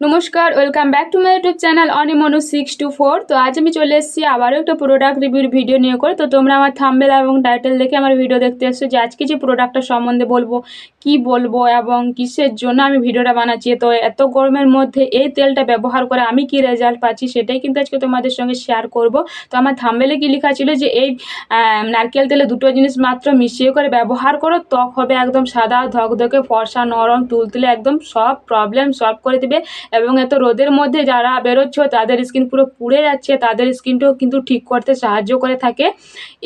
নমস্কার welcome back to my YouTube channel অনিমনু six two four তো আজ আমি চলে এসেছি আবারও একটা প্রোডাক্ট রিভিউর ভিডিও নিয়ে করে। তো তোমরা আমার থাম্বেল এবং টাইটেল দেখে আমার ভিডিও দেখতে এসছো যে আজকে যে প্রোডাক্টটা সম্বন্ধে বলব, কি বলব এবং কিসের জন্য আমি ভিডিওটা বানাচ্ছি। তো এত গরমের মধ্যে এই তেলটা ব্যবহার করে আমি কি রেজাল্ট পাচ্ছি সেটাই কিন্তু আজকে তোমাদের সঙ্গে শেয়ার করব। তো আমার থাম্বেলে কি লেখা ছিল যে এই নারকেল তেলে দুটো জিনিস মাত্র মিশিয়ে করে ব্যবহার করো, ত্বক হবে একদম সাদা, ধকধকে, ফর্সা, নরম, তুলতুলে, একদম সব প্রবলেম সলভ করে দেবে। এবং এত রোদের মধ্যে যারা বেরোচ্ছ, তাদের স্কিন পুরো পুড়ে যাচ্ছে, তাদের স্কিনটাও কিন্তু ঠিক করতে সাহায্য করে থাকে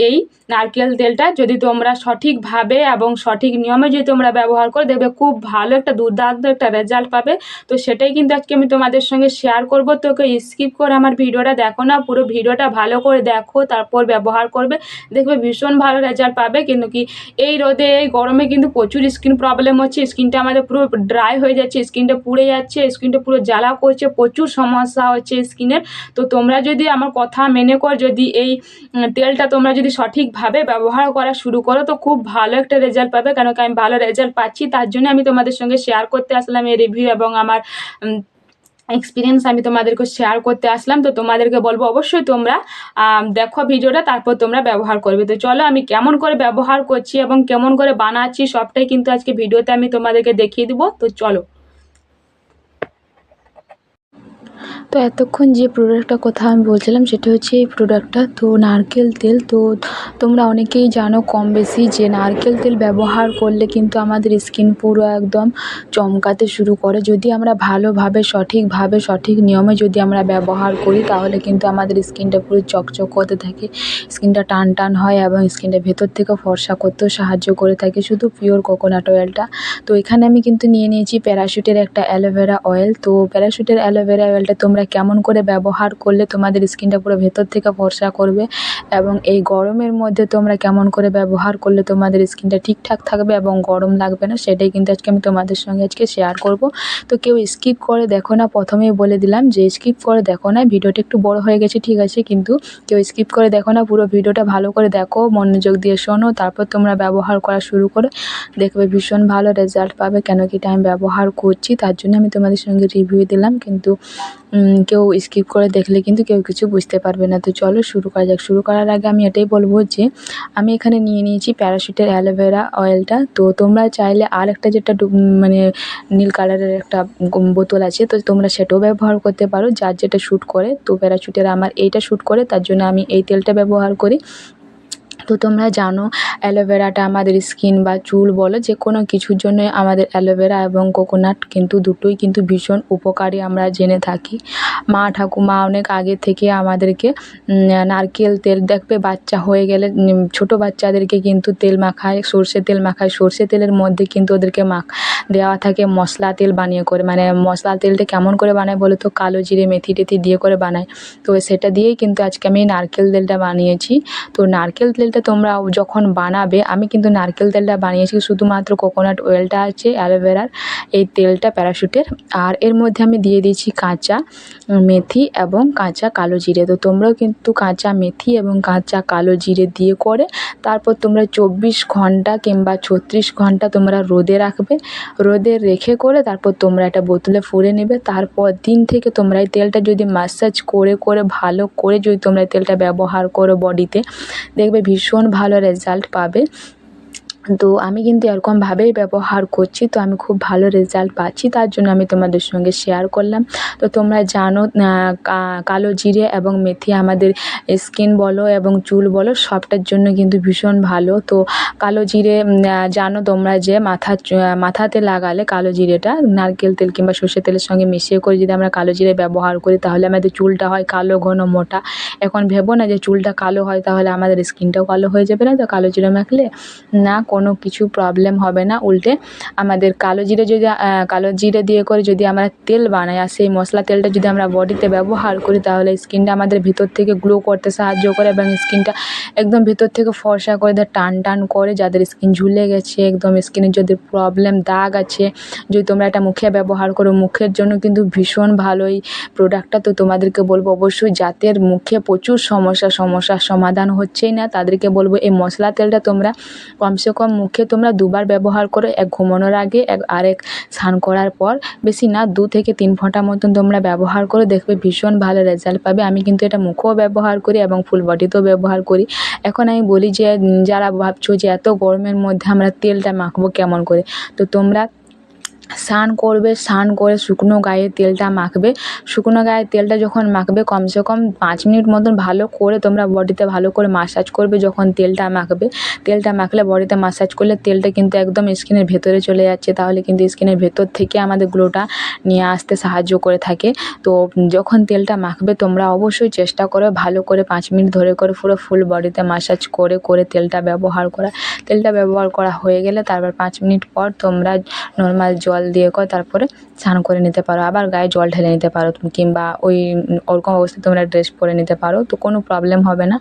এই নারকেল তেলটা। যদি তোমরা সঠিকভাবে এবং সঠিক নিয়মে যদি তোমরা ব্যবহার করো, দেখবে খুব ভালো একটা দুর্দান্ত একটা রেজাল্ট পাবে। তো সেটাই কিন্তু আজকে আমি তোমাদের সঙ্গে শেয়ার করব। তোকে স্কিপ করে আমার ভিডিওটা দেখো না, পুরো ভিডিওটা ভালো করে দেখো, তারপর ব্যবহার করবে। দেখবে ভীষণ ভালো রেজাল্ট পাবে। কিন্তু কি এই রোদে, এই গরমে কিন্তু প্রচুর স্কিন প্রবলেম হচ্ছে। স্কিনটা আমাদের পুরো ড্রাই হয়ে যাচ্ছে স্কিনটা পুড়ে যাচ্ছে স্কিনটা জ্বালা করছে, প্রচুর সমস্যা হচ্ছে স্কিনের তো তোমরা যদি আমার কথা মেনে কর, যদি এই তেলটা তোমরা যদি সঠিকভাবে ব্যবহার করা শুরু করো, তো খুব ভালো একটা রেজাল্ট পাবে। কেন কি আমি ভালো রেজাল্ট পাচ্ছি, তার জন্য আমি তোমাদের সঙ্গে শেয়ার করতে আসলাম এই রিভিউ এবং আমার এক্সপিরিয়েন্স আমি তোমাদেরকে শেয়ার করতে আসলাম। তো তোমাদেরকে বলব অবশ্যই তোমরা দেখো ভিডিওটা, তারপর তোমরা ব্যবহার করবে। তো চলো আমি কেমন করে ব্যবহার করছি এবং কেমন করে বানাচ্ছি, সবটাই কিন্তু আজকে ভিডিওতে আমি তোমাদেরকে দেখিয়ে দিব। তো চলো। তো এতক্ষণ যে প্রোডাক্টটার কথা আমি বলছিলাম, সেটা হচ্ছে এই প্রোডাক্টটা তো নারকেল তেল, তো তোমরা অনেকেই জানো কম বেশি যে নারকেল তেল ব্যবহার করলে কিন্তু আমাদের স্কিন পুরো একদম চমকাতে শুরু করে। যদি আমরা ভালোভাবে, সঠিকভাবে, সঠিক নিয়মে যদি আমরা ব্যবহার করি, তাহলে কিন্তু আমাদের স্কিনটা পুরো চকচক হতে থাকে। স্কিনটা টান টান হয় এবং স্কিনটা ভেতর থেকে ফর্সা করতেও সাহায্য করে থাকে, শুধু পিওর কোকোনাট অয়েলটা তো এখানে আমি কিন্তু নিয়ে নিয়েছি প্যারাশুটের একটা অ্যালোভেরা অয়েল তো প্যারাশুটের অ্যালোভেরা অয়েলটা তোমরা কেমন করে ব্যবহার করলে তোমাদের স্কিনটা পুরো ভেতর থেকে ফর্সা করবে এবং এই গরমের মধ্যে তোমরা কেমন করে ব্যবহার করলে তোমাদের স্কিনটা ঠিকঠাক থাকবে এবং গরম লাগবে না, সেটাই কিন্তু আজকে আমি তোমাদের সঙ্গে আজকে শেয়ার করব। তো কেউ স্কিপ করে দেখো না, প্রথমেই বলে দিলাম যে স্কিপ করে দেখো না, ভিডিওটা একটু বড় হয়ে গেছে, ঠিক আছে, কিন্তু কেউ স্কিপ করে দেখো না, পুরো ভিডিওটা ভালো করে দেখো, মনোযোগ দিয়ে শোনো, তারপর তোমরা ব্যবহার করা শুরু করো, দেখবে ভীষণ ভালো রেজাল্ট পাবে, কেন কি এটা আমি ব্যবহার করছি, তার জন্য আমি তোমাদের সঙ্গে রিভিউ দিলাম, কিন্তু কেউ স্কিপ করে দেখলে কিন্তু কেউ কিছু বুঝতে পারবে না। তো চলো শুরু করা যাক। শুরু করার আগে আমি এটাই বলব যে, আমি এখানে নিয়ে নিয়েছি প্যারাশুটের অ্যালোভেরা অয়েলটা তো তোমরা চাইলে আর একটা যেটা মানে নীল কালারের একটা বোতল আছে, তো তোমরা সেটাও ব্যবহার করতে পারো। যার যেটা শ্যুট করে, তো প্যারাশুটের আমার এইটা শ্যুট করে, তার জন্য আমি এই তেলটা ব্যবহার করি। তো তোমরা জানো অ্যালোভেরাটা আমাদের স্কিন বা চুল বলো যে কোনো কিছুর জন্য আমাদের অ্যালোভেরা এবং কোকোনাট কিন্তু দুটোই কিন্তু ভীষণ উপকারী আমরা জেনে থাকি। মা ঠাকুমা অনেক আগে থেকে আমাদেরকে নারকেল তেল, দেখবে বাচ্চা হয়ে গেলে ছোটো বাচ্চাদেরকে কিন্তু তেল মাখায়, সর্ষে তেল মাখায়, সর্ষে তেলের মধ্যে কিন্তু ওদেরকে মাখ, দেওয়া থাকে মশলা তেল বানিয়ে করে মানে মশলা তেলটা কেমন করে বানায় বলো তো? কালো জিরে মেথি টেথি দিয়ে করে বানায়। তো সেটা দিয়েই কিন্তু আজকে আমি নারকেল তেলটা বানিয়েছি। তো নারকেল তেলটা তোমরা যখন বানাবে, আমি কিন্তু নারকেল তেলটা বানিয়েছি, শুধুমাত্র কোকোনাট অয়েলটা আছে, অ্যালোভেরার এই তেলটা প্যারাশুটের। আর এর মধ্যে আমি দিয়ে দিয়েছি কাঁচা মেথি এবং কাঁচা কালো জিরে। তো তোমরাও কিন্তু কাঁচা মেথি এবং কাঁচা কালো জিরে দিয়ে করে, তারপর তোমরা চব্বিশ ঘণ্টা কিংবা ছত্রিশ ঘণ্টা তোমরা রোদে রাখবে। রোদে রেখে করে তারপর তোমরা এটা বোতলে ফুড়ে নেবে। তারপর দিন থেকে তোমরা এই তেলটা যদি ম্যাসাজ করে করে, ভালো করে যদি তোমরা তেলটা ব্যবহার করো বডিতে দেখবে ভীষণ ভালো রেজাল্ট পাবে। তো আমি কিন্তু এরকমভাবেই ব্যবহার করছি, তো আমি খুব ভালো রেজাল্ট পাচ্ছি, তার জন্য আমি তোমাদের সঙ্গে শেয়ার করলাম। তো তোমরা জানো কালো জিরে এবং মেথি আমাদের স্কিন বলো এবং চুল বলো, সবটার জন্য কিন্তু ভীষণ ভালো। তো কালো জিরে জানো তোমরা যে মাথা মাথাতে লাগালে কালো জিরেটা নারকেল তেল কিংবা সর্ষের তেলের সঙ্গে মিশিয়ে করে যদি আমরা কালো জিরে ব্যবহার করি, তাহলে আমাদের চুলটা হয় কালো ঘন মোটা। এখন ভেবো না যে চুলটা কালো হয়, তাহলে আমাদের স্কিনটাও কালো হয়ে যাবে না? তো কালো জিরে মাখলে না কোনো কিছু প্রবলেম হবে না, উল্টে আমাদের কালো জিরে যদি কালো জিরে দিয়ে করে যদি আমরা তেল বানাই আর সেই মশলা তেলটা যদি আমরা বডিতে ব্যবহার করি তাহলে স্কিনটা আমাদের ভিতর থেকে গ্লো করতে সাহায্য করে এবং স্কিনটা একদম ভিতর থেকে ফর্সা করে দেয় টান টান করে যাদের স্কিন ঝুলে গেছে, একদম স্কিনের যদি প্রবলেম দাগ আছে, যদি তোমরা এটা মুখে ব্যবহার করো, মুখের জন্য কিন্তু ভীষণ ভালো এই প্রোডাক্টটা তো তোমাদেরকে বলব অবশ্যই যাদের মুখে প্রচুর সমস্যা, সমস্যার সমাধান হচ্ছেই না, তাদেরকে বলব এই মশলা তেলটা তোমরা কমসে কম কম মুখে তোমরা দুবার ব্যবহার করো এক ঘুমানোর আগে এক আরেক স্নান করার পর বেশি না, দু থেকে তিন ফোঁটা মতন তোমরা ব্যবহার করো দেখবে ভীষণ ভালো রেজাল্ট পাবে। আমি কিন্তু এটা মুখেও ব্যবহার করি এবং ফুল বডিতেও ব্যবহার করি। এখন আমি বলি যে যারা ভাবছ যে এত গরমের মধ্যে আমরা তেলটা মাখবো কেমন করে? তো তোমরা স্নান করবে, স্নান করে শুকনো গায়ে তেলটা মাখবে। শুকনো গায়ে তেলটা যখন মাখবে, কমসে কম পাঁচ মিনিট মতন ভালো করে তোমরা বডিতে ভালো করে মাসাজ করবে যখন তেলটা মাখবে। তেলটা মাখলে বডিতে মাসাজ করলে তেলটা কিন্তু একদম স্কিনের ভেতরে চলে যাচ্ছে। তাহলে কিন্তু স্কিনের ভেতর থেকে আমাদের গ্লোটা নিয়ে আসতে সাহায্য করে থাকে। তো যখন তেলটা মাখবে, তোমরা অবশ্যই চেষ্টা করো ভালো করে পাঁচ মিনিট ধরে করে পুরো ফুল বডিতে মাসাজ করে করে তেলটা ব্যবহার করা। তেলটা ব্যবহার করা হয়ে গেলে তারপর পাঁচ মিনিট পর তোমরা নর্মাল জল দিয়ে করে তারপরে স্নান করে নিতে পারো। আবার গায়ে জল ঢেলে নিতে পারো তুমি, কিংবা ওই ওরকম অবস্থায় তোমরা ড্রেস পরে নিতে পারো। তো কোনো প্রবলেম হবে না।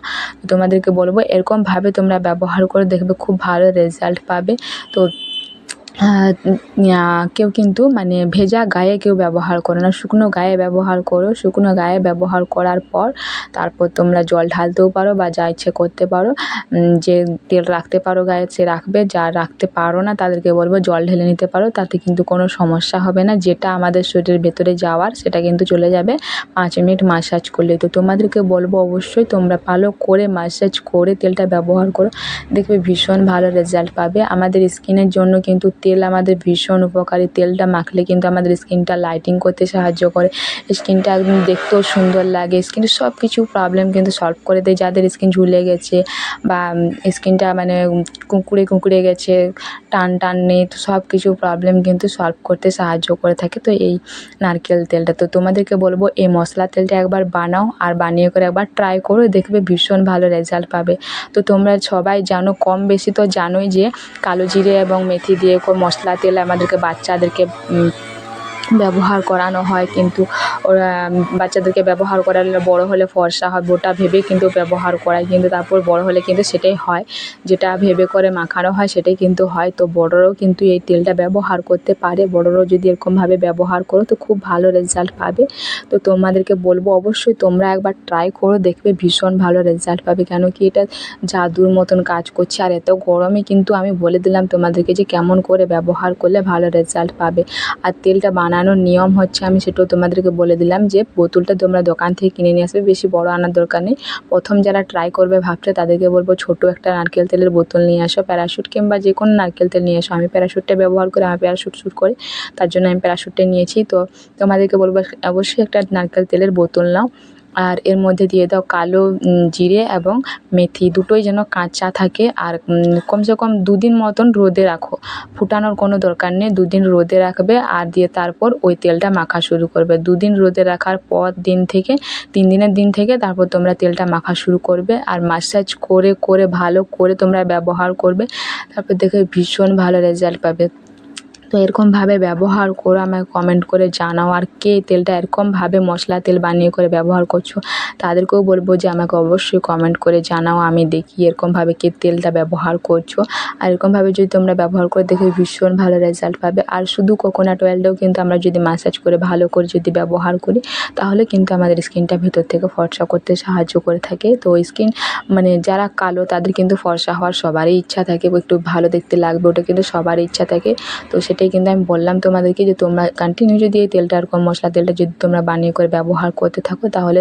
তোমাদেরকে বলব, এরকমভাবে তোমরা ব্যবহার করে দেখবে খুব ভালো রেজাল্ট পাবে। তো কেউ কিন্তু মানে ভেজা গায়ে কেউ ব্যবহার করো না। শুকনো গায়ে ব্যবহার করো। শুকনো গায়ে ব্যবহার করার পর তারপর তোমরা জল ঢালতেও পারো বা যা ইচ্ছে করতে পারো। যে তেল রাখতে পারো গায়ে সে রাখবে, যা রাখতে পারো না তাদেরকে বলব জল ঢেলে নিতে পারো, তাতে কিন্তু কোনো সমস্যা হবে না। যেটা আমাদের শরীরের ভেতরে যাওয়ার সেটা কিন্তু চলে যাবে। পাঁচ মিনিট মাসাজ করলে তো তোমাদেরকে বলব অবশ্যই তোমরা ভালো করে মাসাজ করে তেলটা ব্যবহার করো। দেখবে ভীষণ ভালো রেজাল্ট পাবে। আমাদের স্কিনের জন্য কিন্তু তেল আমাদের ভীষণ উপকারী। তেলটা মাখলে কিন্তু আমাদের স্কিনটা লাইটিং করতে সাহায্য করে। স্কিনটা একদম দেখতেও সুন্দর লাগে। স্কিনের সব কিছু প্রবলেম কিন্তু সলভ করে দেয়। যাদের স্কিন ঝুলে গেছে বা স্কিনটা মানে কুঁকড়ে কুঁকড়ে গেছে, টান টান নেই, তো সব কিছু প্রবলেম কিন্তু সলভ করতে সাহায্য করে থাকে। তো এই নারকেল তেলটা। তো তোমাদেরকে বলব, এই মশলা তেলটা একবার বানাও আর বানিয়ে করে একবার ট্রাই করো। দেখবে ভীষণ ভালো রেজাল্ট পাবে। তো তোমরা সবাই জানো, কম বেশি তো জানোই যে কালো জিরে এবং মেথি দিয়ে মশলা তেল আমাদেরকে বাচ্চাদেরকে ব্যবহার করানো হয় কিন্তু ওরা বাচ্চাদেরকে ব্যবহার করালে বড় হলে ফর্সা হয় ওটা ভেবে কিন্তু ব্যবহার করায় কিন্তু তারপর বড় হলে কিন্তু সেটাই হয়। যেটা ভেবে করে মাখানো হয় সেটাই কিন্তু হয়। তো বড়রাও কিন্তু এই তেলটা ব্যবহার করতে পারে। বড়রাও যদি এরকমভাবে ব্যবহার করো তো খুব ভালো রেজাল্ট পাবে। তো তোমাদেরকে বলব অবশ্যই তোমরা একবার ট্রাই করো, দেখবে ভীষণ ভালো রেজাল্ট পাবে। কেন কি এটা জাদুর মতন কাজ করছে। আর এত গরমে কিন্তু আমি বলে দিলাম তোমাদেরকে যে কেমন করে ব্যবহার করলে ভালো রেজাল্ট পাবে। আর তেলটা বানানোর নিয়ম হচ্ছে, আমি সেটাও তোমাদেরকে বলে দিলাম যে বোতলটা তোমরা দোকান থেকে কিনে নিয়ে আসবে, বেশি বড় আনার দরকার নেই। প্রথম যারা ট্রাই করবে, ভাবছে তাদেরকে বলব ছোট একটা নারকেল তেলের বোতল নিয়ে আসো প্যারাশুট কিংবা যে কোনো নারকেল তেল নিয়ে আসো। আমি প্যারাশুটটা ব্যবহার করে আমি প্যারাশুট শ্যুট করি, তার জন্য আমি প্যারাশুটটা নিয়েছি। তো তোমাদেরকে বলব অবশ্যই একটা নারকেল তেলের বোতল নাও। আর এর মধ্যে দিয়ে দাও কালো জিরে এবং মেথি। দুটোই যেন কাঁচা থাকে আর কমসে কম দুদিন মতন রোদে রাখো। ফুটানোর কোনো দরকার নেই, দুদিন রোদে রাখবে আর দিয়ে তারপর ওই তেলটা মাখা শুরু করবে। দুদিন রোদে রাখার পর দিন থেকে, তিন দিনের দিন থেকে তারপর তোমরা তেলটা মাখা শুরু করবে আর মাসাজ করে করে, ভালো করে তোমরা ব্যবহার করবে। তারপর দেখে ভীষণ ভালো রেজাল্ট পাবে। তো এরকমভাবে ব্যবহার করো আমাকে কমেন্ট করে জানাও। আর কে তেলটা এরকমভাবে মশলা তেল বানিয়ে করে ব্যবহার করছ, তাদেরকেও বলব যে আমাকে অবশ্যই কমেন্ট করে জানাও। আমি দেখি এরকমভাবে কে তেলটা ব্যবহার করছ। আর এরকমভাবে যদি তোমরা ব্যবহার করে দেখে ভীষণ ভালো রেজাল্ট পাবে। আর শুধু কোকোনাট অয়েলটাও কিন্তু আমরা যদি ম্যাসাজ করে ভালো করে যদি ব্যবহার করি, তাহলে কিন্তু আমাদের স্কিনটা ভেতর থেকে ফর্সা করতে সাহায্য করে থাকে। তো স্কিন মানে যারা কালো, তাদের কিন্তু ফর্সা হওয়ার সবারই ইচ্ছা থাকে। একটু ভালো দেখতে লাগবে, ওটা কিন্তু সবারই ইচ্ছা থাকে। তো সেটাই কিন্তু আমি বললাম তোমাদেরকে যে তোমরা কন্টিনিউ যদি এই তেলটা আর কম মশলা তেলটা যদি তোমরা বানিয়ে করে ব্যবহার করতে থাকো, তাহলে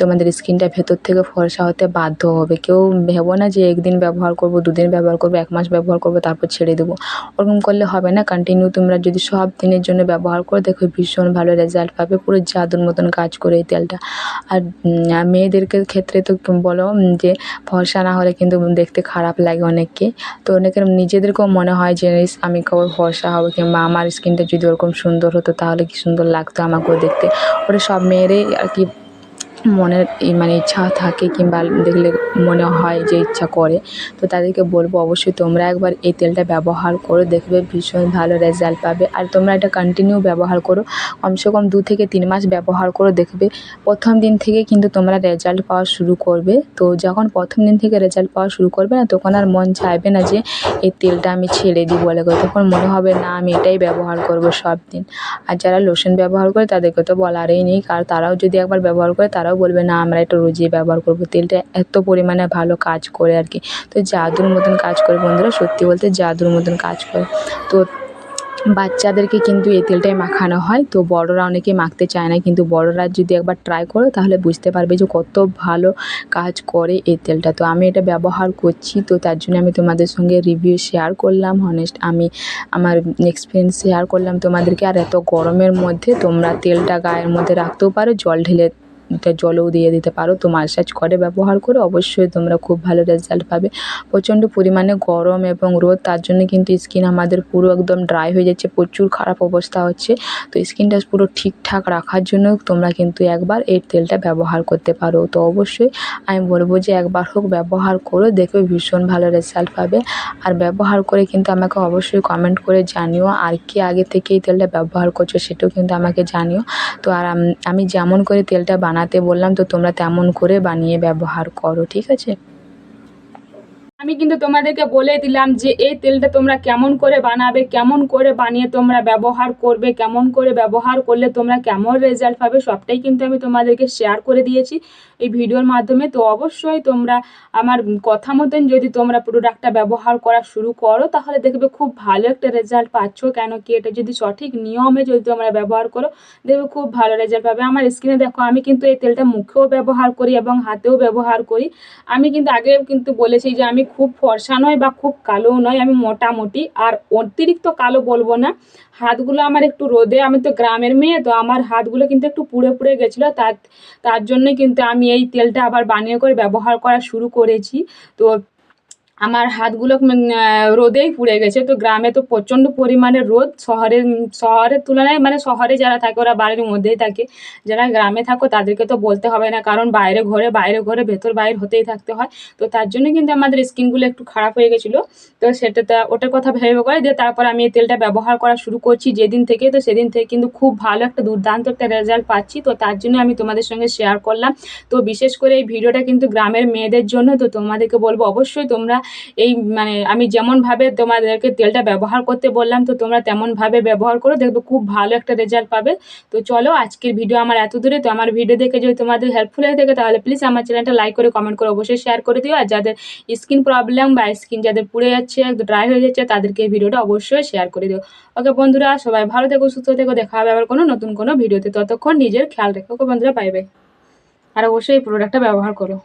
তোমাদের স্কিনটা ভেতর থেকে ফর্সা হতে বাধ্য হবে। কেউ ভেবো না যে একদিন ব্যবহার করব, দুদিন ব্যবহার করব, এক মাস ব্যবহার করব, তারপর ছেড়ে দেবো। ওরকম করলে হবে না। কন্টিনিউ তোমরা যদি সব দিনের জন্য ব্যবহার করো দেখো, ভীষণ ভালো রেজাল্ট পাবে। পুরো জাদুর মতন কাজ করে এই তেলটা। আর মেয়েদেরকে ক্ষেত্রে তো বলো যে ফর্সা না হলে কিন্তু দেখতে খারাপ লাগে অনেককে। তো অনেকের, নিজেদেরকেও মনে হয় যে আমি কবে ফর্সা হব। কিংবা আমার স্কিনটা যদি ওরকম সুন্দর হতো, তাহলে কি সুন্দর লাগতো আমাকেও দেখতে। ওটা সব মেয়েরই আর কি মনের মানে ইচ্ছা থাকে কিংবা দেখলে মনে হয় যে ইচ্ছা করে, তো তাদেরকে বলব অবশ্যই তোমরা একবার এই তেলটা ব্যবহার করো, দেখবে ভীষণ ভালো রেজাল্ট পাবে। আর তোমরা এটা কন্টিনিউ ব্যবহার করো, কমসে কম দু থেকে তিন মাস ব্যবহার করো, দেখবে প্রথম দিন থেকে কিন্তু তোমরা রেজাল্ট পাওয়া শুরু করবে। তো যখন প্রথম দিন থেকে রেজাল্ট পাওয়া শুরু করবে না, তখন আর মন চাইবে না যে এই তেলটা আমি ছেড়ে দিই বলে করে, তখন মনে হবে না আমি এটাই ব্যবহার করব সব দিন। আর যারা লোশন ব্যবহার করে তাদেরকে তো বলারই নেই, কারণ তারাও যদি একবার ব্যবহার করে তারাও তারাও বলবে, না, আমরা এটা রোজই ব্যবহার করব। তেলটা এত পরিমাণে ভালো কাজ করে আর কি। তো জাদুর মতন কাজ করে বন্ধুরা, সত্যি বলতে জাদুর মতন কাজ করে। তো বাচ্চাদেরকে কিন্তু এই তেলটাই মাখানো হয়। তো বড়রা অনেকেই মাখতে চায় না, কিন্তু বড়রা যদি একবার ট্রাই করো, তাহলে বুঝতে পারবে যে কত ভালো কাজ করে এই তেলটা। তো আমি এটা ব্যবহার করছি, তো তার জন্য আমি তোমাদের সঙ্গে রিভিউ শেয়ার করলাম। হনেস্ট আমি আমার এক্সপিরিয়েন্স শেয়ার করলাম তোমাদেরকে। আর এত গরমের মধ্যে তোমরা তেলটা গায়ের মধ্যে রাখতেও পারো, জল ঢেলে তা জলেও দিয়ে দিতে পারো। তো মাসাজ করে, ব্যবহার করে অবশ্যই তোমরা খুব ভালো রেজাল্ট পাবে। প্রচণ্ড পরিমাণে গরম এবং রোদ, তার জন্য কিন্তু স্কিন আমাদের পুরো একদম ড্রাই হয়ে যাচ্ছে, প্রচুর খারাপ অবস্থা হচ্ছে। তো স্কিনটা পুরো ঠিকঠাক রাখার জন্য তোমরা কিন্তু একবার এই তেলটা ব্যবহার করতে পারো। তো অবশ্যই আমি বলব যে একবার হোক ব্যবহার করো, দেখবে ভীষণ ভালো রেজাল্ট পাবে। আর ব্যবহার করে কিন্তু আমাকে অবশ্যই কমেন্ট করে জানিও আর কি আগে থেকে এই তেলটা ব্যবহার করছ সেটাও কিন্তু আমাকে জানিও। তো আর আমি যেমন করে তেলটা বানাতে বললাম তো তোমরা তেমন করে বানিয়ে ব্যবহার করো ঠিক আছে? আমি কিন্তু তোমাদেরকে বলে দিলাম যে এই তেলটা তোমরা কেমন করে বানাবে, কেমন করে বানিয়ে তোমরা ব্যবহার করবে, কেমন করে ব্যবহার করলে তোমরা কেমন রেজাল্ট পাবে, সবটাই কিন্তু আমি তোমাদেরকে শেয়ার করে দিয়েছি এই ভিডিওর মাধ্যমে। তো অবশ্যই তোমরা আমার কথা মতন যদি তোমরা প্রোডাক্টটা ব্যবহার করা শুরু করো, তাহলে দেখবে খুব ভালো একটা রেজাল্ট পাচ্ছ। কেন কি এটা যদি সঠিক নিয়মে যদি তোমরা ব্যবহার করো, দেখবে খুব ভালো রেজাল্ট পাবে। আমার স্কিনে দেখো, আমি কিন্তু এই তেলটা মুখেও ব্যবহার করি এবং হাতেও ব্যবহার করি। আমি কিন্তু আগে কিন্তু বলেছি যে আমি খুব ফর্সা নয় বা খুব কালোও নয়, আমি মোটামুটি। আর অতিরিক্ত কালো বলব না, হাতগুলো আমার একটু রোদে, আমি তো গ্রামের মেয়ে, তো আমার হাতগুলো কিন্তু একটু পুড়ে পুড়ে গেছিল, তার তার জন্যে কিন্তু আমি এই তেলটা আবার বানিয়ে করে ব্যবহার করা শুরু করেছি। তো আমার হাতগুলো রোদেই পুড়ে গেছে। তো গ্রামে তো প্রচণ্ড পরিমাণে রোদ। শহরের শহরের তুলনায় মানে শহরে যারা থাকে, ওরা বাড়ির মধ্যেই থাকে। যারা গ্রামে থাকো, তাদেরকে তো বলতে হবে না। কারণ বাইরে ঘরে বাইরে ঘরে, ভেতর, বাইরে হতেই থাকতে হয়। তো তার জন্য কিন্তু আমাদের স্কিনগুলো একটু খারাপ হয়ে গেছিল। তো সেটা ওটার কথা ভেবে করে দিয়ে তারপর আমি এই তেলটা ব্যবহার করা শুরু করছি যেদিন থেকে। তো সেদিন থেকে কিন্তু খুব ভালো একটা দুর্দান্ত একটা রেজাল্ট পাচ্ছি। তো তার জন্য আমি তোমাদের সঙ্গে শেয়ার করলাম। তো বিশেষ করে এই ভিডিওটা কিন্তু গ্রামের মেয়েদের জন্য। তো তোমাদেরকে বলব, অবশ্যই তোমরা এই মানে আমি যেমনভাবে তোমাদেরকে তেলটা ব্যবহার করতে বললাম, তো তোমরা তেমনভাবে ব্যবহার করো, দেখবে খুব ভালো একটা রেজাল্ট পাবে। তো চলো, আজকের ভিডিও আমার এত দূরে, তো আমার ভিডিও দেখে যদি তোমাদের হেল্পফুল হয়ে থাকে, তাহলে প্লিজ আমার চ্যানেলটা লাইক করে কমেন্ট করে অবশ্যই শেয়ার করে দিও। আর যাদের স্কিন প্রবলেম বা স্কিন যাদের পুড়ে যাচ্ছে, একদম ড্রাই হয়ে যাচ্ছে, তাদেরকে এই ভিডিওটা অবশ্যই শেয়ার করে দিও। ওকে বন্ধুরা, সবাই ভালো থেকো, সুস্থ থেকো, দেখা হবে আবার কোনো নতুন কোনো ভিডিওতে ততক্ষণ নিজের খেয়াল রেখো। ওকে বন্ধুরা বাই আর অবশ্যই এই প্রোডাক্টটা ব্যবহার করো।